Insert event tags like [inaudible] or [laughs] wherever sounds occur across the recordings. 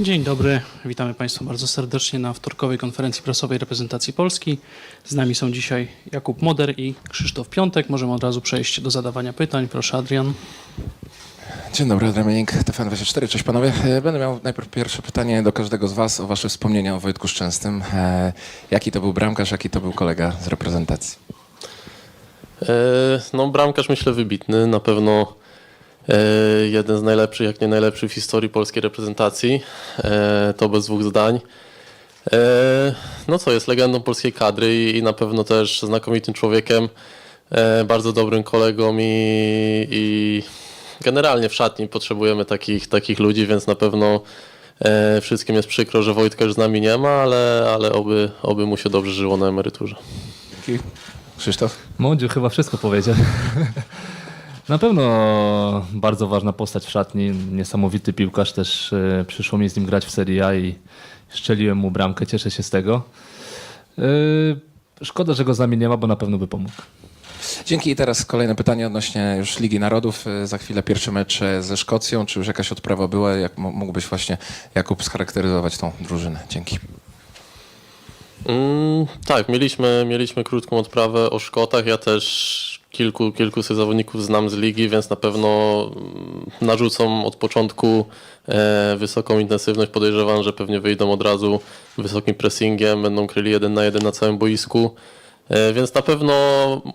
Dzień dobry, witamy Państwa bardzo serdecznie na wtorkowej konferencji prasowej reprezentacji Polski. Z nami są dzisiaj Jakub Moder i Krzysztof Piątek. Możemy od razu przejść do zadawania pytań. Proszę Adrian. Dzień dobry, Adrian Menik, TFN24. Cześć panowie. E, Będę miał najpierw pierwsze pytanie do każdego z was o wasze wspomnienia o Wojtku Szczęsnym. E, Jaki to był bramkarz, jaki to był kolega z reprezentacji? E, No, bramkarz myślę wybitny, na pewno e, jeden z najlepszych, jak nie najlepszy w historii polskiej reprezentacji. E, To bez dwóch zdań. No co, jest legendą polskiej kadry i- na pewno też znakomitym człowiekiem, bardzo dobrym kolegą i, i generalnie w szatni potrzebujemy takich, takich ludzi, więc na pewno wszystkim jest przykro, że Wojtka już z nami nie ma, ale, ale oby, oby mu się dobrze żyło na emeryturze. Dzięki. Krzysztof? Mądziu chyba wszystko powiedział. [laughs] Na pewno bardzo ważna postać w szatni, niesamowity piłkarz, też e, przyszło mi z nim grać w Serie A i szczeliłem mu bramkę, cieszę się z tego. E, Szkoda, że go z nami nie ma, bo na pewno by pomógł. Dzięki. I teraz kolejne pytanie odnośnie już Ligi Narodów. E, Za chwilę pierwszy mecz ze Szkocją. Czy już jakaś odprawa była? Jak mógłbyś właśnie, Jakub, scharakteryzować tą drużynę? Dzięki. Mm, tak, mieliśmy, mieliśmy krótką odprawę o Szkotach. Ja też kilku, kilku z tych zawodników znam z ligi, więc na pewno mm, narzucą od początku e, wysoką intensywność. Podejrzewam, że pewnie wyjdą od razu wysokim pressingiem, będą kryli jeden na jeden na całym boisku. E, Więc na pewno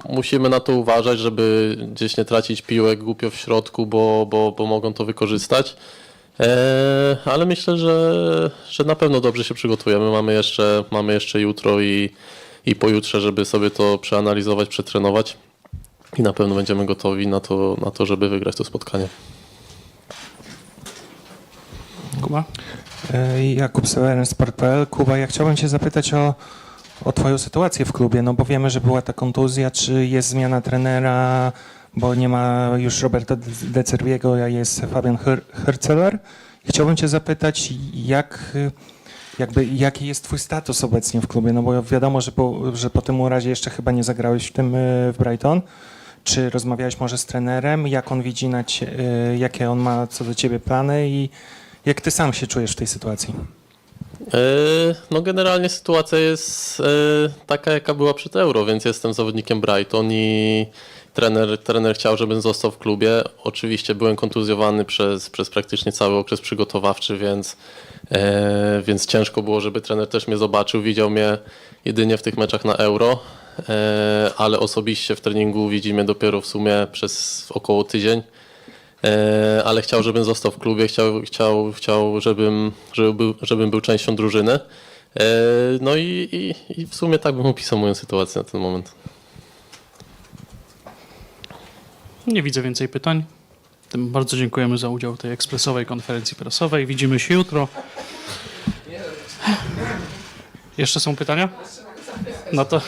musimy na to uważać, żeby gdzieś nie tracić piłek głupio w środku, bo, bo, bo mogą to wykorzystać. E, ale myślę, że, że na pewno dobrze się przygotujemy. Mamy jeszcze, mamy jeszcze jutro i, i pojutrze, żeby sobie to przeanalizować, przetrenować. I na pewno będziemy gotowi na to, na to żeby wygrać to spotkanie. Kuba. E, Jakub Seweryn, Sport.pl. Kuba, ja chciałbym Cię zapytać o, o Twoją sytuację w klubie, no bo wiemy, że była ta kontuzja, czy jest zmiana trenera, bo nie ma już Roberta De Cerviego, a jest Fabian Her- Herceler. Chciałbym Cię zapytać, jak, jakby, jaki jest Twój status obecnie w klubie, no bo wiadomo, że po, że po tym urazie jeszcze chyba nie zagrałeś w tym y, w Brighton. Czy rozmawiałeś może z trenerem, jak on widzi, na cie, y, jakie on ma co do Ciebie plany i jak Ty sam się czujesz w tej sytuacji? E, No generalnie sytuacja jest e, taka, jaka była przed Euro, więc jestem zawodnikiem Brighton i trener, trener chciał, żebym został w klubie. Oczywiście byłem kontuzjowany przez, przez praktycznie cały okres przygotowawczy, więc, e, więc ciężko było, żeby trener też mnie zobaczył. Widział mnie jedynie w tych meczach na Euro, e, ale osobiście w treningu widzi mnie dopiero w sumie przez około tydzień. E, ale chciał, żebym został w klubie, chciał, chciał, chciał żebym, żeby był, żebym był częścią drużyny. E, No i, i, i w sumie tak bym opisał moją sytuację na ten moment. Nie widzę więcej pytań. Tym bardzo dziękujemy za udział w tej ekspresowej konferencji prasowej. Widzimy się jutro. Jeszcze są pytania? No to,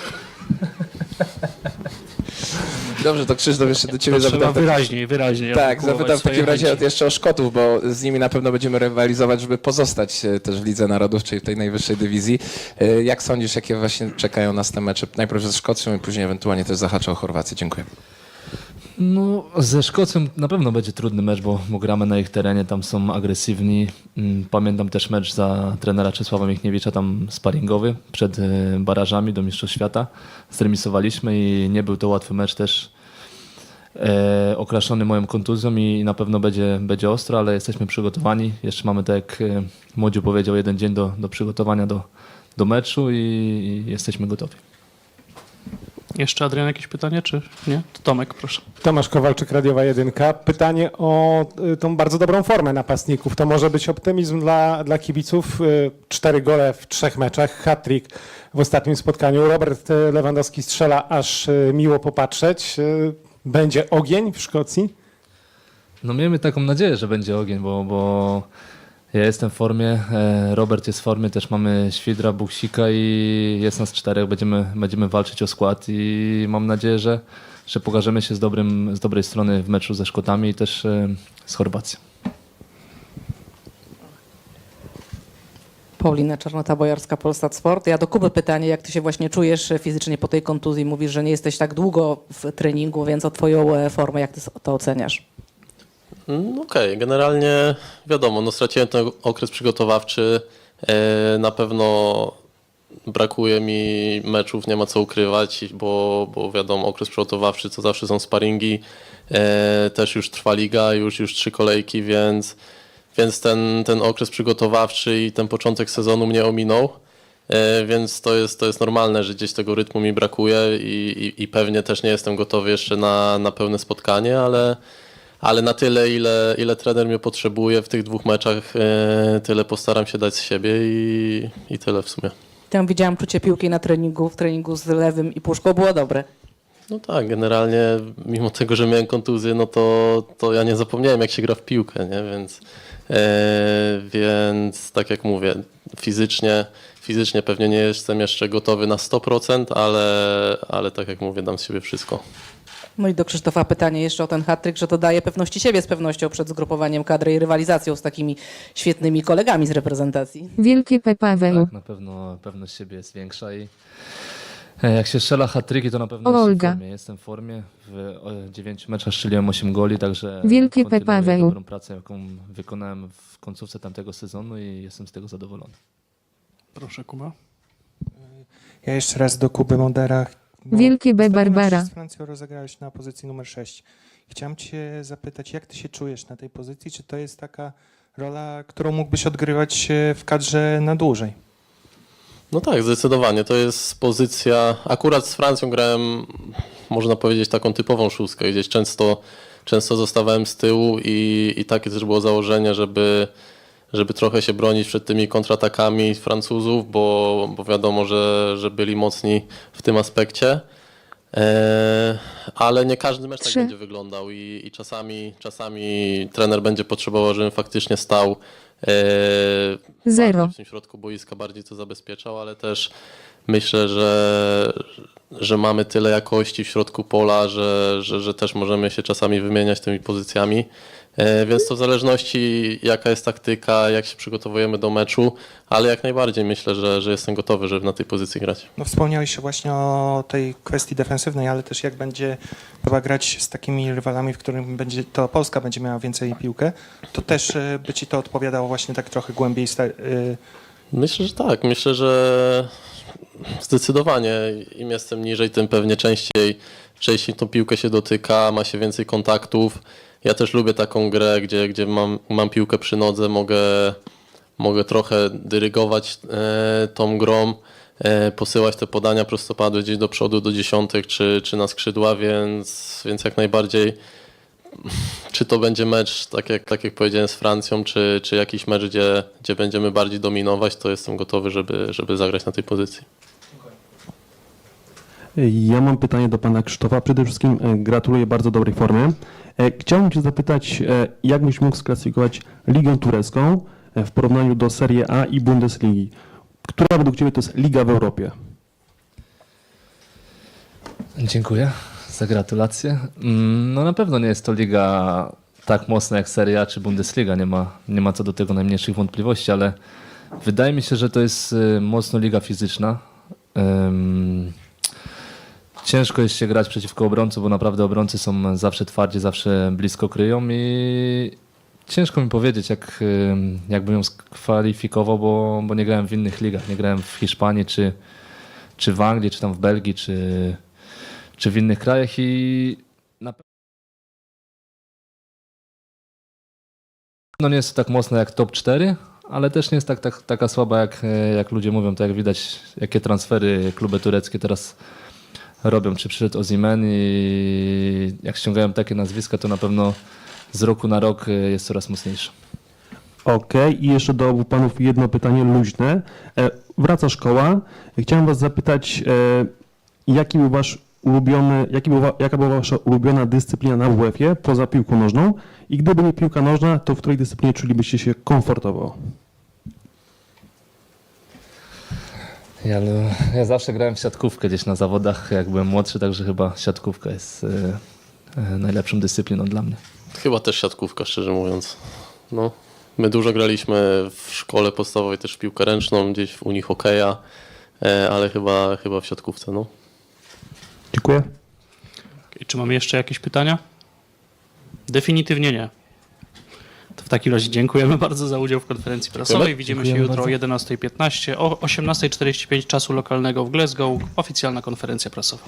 Dobrze, to Krzysztof jeszcze do ciebie to zapytam. wyraźniej, wyraźniej. Tak, zapytam w takim razie chęci. jeszcze o Szkotów, bo z nimi na pewno będziemy rywalizować, żeby pozostać e, też w Lidze Narodów, czyli w tej najwyższej dywizji. E, Jak sądzisz, jakie właśnie czekają nas te mecze? Najpierw ze Szkocją i później ewentualnie też zahaczę o Chorwację. Dziękuję. No, ze Szkocją na pewno będzie trudny mecz, bo, bo gramy na ich terenie, tam są agresywni. Mm, Pamiętam też mecz za trenera Czesława Michniewicza, tam sparingowy, przed e, barażami do Mistrzostw Świata. Zremisowaliśmy i nie był to łatwy mecz też. E, okraszony moją kontuzją i na pewno będzie, będzie ostro, ale jesteśmy przygotowani. Jeszcze mamy, tak jak e, Młodziu powiedział, jeden dzień do, do przygotowania do, do meczu i, i jesteśmy gotowi. Jeszcze Adrian jakieś pytanie, czy nie? To Tomek, proszę. Tomasz Kowalczyk, Radiowa Jedynka. Pytanie o y, tą bardzo dobrą formę napastników. To może być optymizm dla, dla kibiców. Y, Cztery gole w trzech meczach, hat-trick w ostatnim spotkaniu. Robert y, Lewandowski strzela, aż miło popatrzeć. Będzie ogień w Szkocji? No miejmy taką nadzieję, że będzie ogień, bo, bo ja jestem w formie, e, Robert jest w formie, też mamy Świdra, Buksika i jest nas czterech, będziemy, będziemy walczyć o skład i mam nadzieję, że, że pokażemy się z, dobrym, z dobrej strony w meczu ze Szkotami i też e, z Chorwacją. Paulina Czarnota-Bojarska, Polsat Sport. Ja do Kuby pytanie, jak ty się właśnie czujesz e, fizycznie po tej kontuzji? Mówisz, że nie jesteś tak długo w treningu, więc o twoją formę, jak ty to oceniasz? Mm, Okej, generalnie wiadomo, no straciłem ten okres przygotowawczy. E, Na pewno brakuje mi meczów, nie ma co ukrywać, bo, bo wiadomo, okres przygotowawczy to zawsze są sparingi. E, Też już trwa liga, już, już trzy kolejki, więc, więc ten, ten okres przygotowawczy i ten początek sezonu mnie ominął. E, Więc to jest, to jest normalne, że gdzieś tego rytmu mi brakuje i, i, i pewnie też nie jestem gotowy jeszcze na, na pełne spotkanie, ale, ale na tyle, ile, ile trener mnie potrzebuje w tych dwóch meczach, e, tyle postaram się dać z siebie i, i tyle w sumie. Tam widziałam czucie piłki na treningu, w treningu z lewym i puszką, było dobre. No tak, generalnie mimo tego, że miałem kontuzję, no to, to ja nie zapomniałem jak się gra w piłkę, nie? Więc, e, więc tak jak mówię, fizycznie, fizycznie pewnie nie jestem jeszcze gotowy na 100%, ale, ale tak jak mówię, dam z siebie wszystko. No i do Krzysztofa pytanie jeszcze o ten hat że to daje pewności siebie z pewnością przed zgrupowaniem kadry i rywalizacją z takimi świetnymi kolegami z reprezentacji. Wielkie P. Paweł. Tak, na pewno pewność siebie jest większa i e, jak się strzela hat-tricki, to na pewno O, jestem Olga. w formie. Jestem w formie. W 9 meczach strzeliłem 8 goli, także Wielkie kontynuuję dobrą pracę, jaką wykonałem w końcówce tamtego sezonu i jestem z tego zadowolony. Proszę, Kuba. Ja jeszcze raz do Kuby Modera. Bo Wielkie B. Barbara. Z Francją rozegrałeś na pozycji numer 6. Chciałem cię zapytać, jak ty się czujesz na tej pozycji? Czy to jest taka rola, którą mógłbyś odgrywać e, w kadrze na dłużej? No tak, zdecydowanie. To jest pozycja. Akurat z Francją grałem, można powiedzieć, taką typową szóstkę. Gdzieś często, często zostawałem z tyłu i, i takie też było założenie, żeby, żeby trochę się bronić przed tymi kontratakami Francuzów, bo, bo wiadomo, że, że byli mocni w tym aspekcie. E, ale nie każdy mecz tak Trzy. będzie wyglądał i, i czasami, czasami trener będzie potrzebował, żebym faktycznie stał e, Zero. w tym środku boiska, bardziej to zabezpieczał, ale też myślę, że, że mamy tyle jakości w środku pola, że, że, że też możemy się czasami wymieniać tymi pozycjami. E, Więc to w zależności jaka jest taktyka, jak się przygotowujemy do meczu, ale jak najbardziej myślę, że, że jestem gotowy, żeby na tej pozycji grać. No wspomniałeś właśnie o tej kwestii defensywnej, ale też jak będzie chyba grać z takimi rywalami, w którym będzie to Polska będzie miała więcej piłkę, to też e, by ci to odpowiadało właśnie tak trochę głębiej. e, Myślę, że tak. Myślę, że zdecydowanie im jestem niżej, tym pewnie częściej, częściej tą piłkę się dotyka, ma się więcej kontaktów. Ja też lubię taką grę, gdzie, gdzie mam, mam piłkę przy nodze, mogę, mogę trochę dyrygować e, tą grą, e, posyłać te podania prostopadłe gdzieś do przodu, do dziesiątek czy, czy na skrzydła, więc, więc jak najbardziej czy to będzie mecz, tak jak, tak jak powiedziałem, z Francją, czy, czy jakiś mecz, gdzie, gdzie będziemy bardziej dominować, to jestem gotowy, żeby, żeby zagrać na tej pozycji. Ja mam pytanie do pana Krzysztofa. Przede wszystkim e, gratuluję bardzo dobrej formy. E, Chciałbym cię zapytać, e, jak byś mógł sklasyfikować Ligę Turecką w porównaniu do Serie A i Bundesligi? Która według ciebie to jest liga w Europie? Dziękuję za gratulacje. Mm, No na pewno nie jest to liga tak mocna jak Serie A czy Bundesliga, nie ma, nie ma co do tego najmniejszych wątpliwości, ale wydaje mi się, że to jest y, mocno liga fizyczna. Ciężko jest się grać przeciwko obrońcy, bo naprawdę obrońcy są zawsze twardzi, zawsze blisko kryją i ciężko mi powiedzieć, jak, ym, jakbym ją skwalifikował, bo, bo nie grałem w innych ligach. Nie grałem w Hiszpanii, czy, czy w Anglii, czy tam w Belgii, czy, czy w innych krajach i na pewno nie jest tak mocna jak top 4, ale też nie jest tak, tak, taka słaba jak, jak ludzie mówią, tak jak widać jakie transfery kluby tureckie teraz robią, czy przyszedł Ozimen i jak ściągają takie nazwiska, to na pewno z roku na rok e, jest coraz mocniejsza. Okej, i jeszcze do obu panów jedno pytanie luźne. E, Wraca szkoła. Chciałem was zapytać, e, jaki był wasz ulubiony, jaki był, jaka była wasza ulubiona dyscyplina na WF-ie poza piłką nożną? I gdyby nie piłka nożna, to w której dyscyplinie czulibyście się komfortowo? Ja, ja zawsze grałem w siatkówkę gdzieś na zawodach, jak byłem młodszy, także chyba siatkówka jest e, e, najlepszą dyscypliną dla mnie. Chyba też siatkówka, szczerze mówiąc. No, My dużo graliśmy w szkole podstawowej też w piłkę ręczną, gdzieś w Unii hokeja, e, ale chyba, chyba w siatkówce. No. Dziękuję. Czy mamy jeszcze jakieś pytania? Definitywnie nie. To w takim razie dziękujemy bardzo za udział w konferencji prasowej. Widzimy się Dziękujemy jutro bardzo. o 11.15, o 18.45 czasu lokalnego w Glasgow. Oficjalna konferencja prasowa.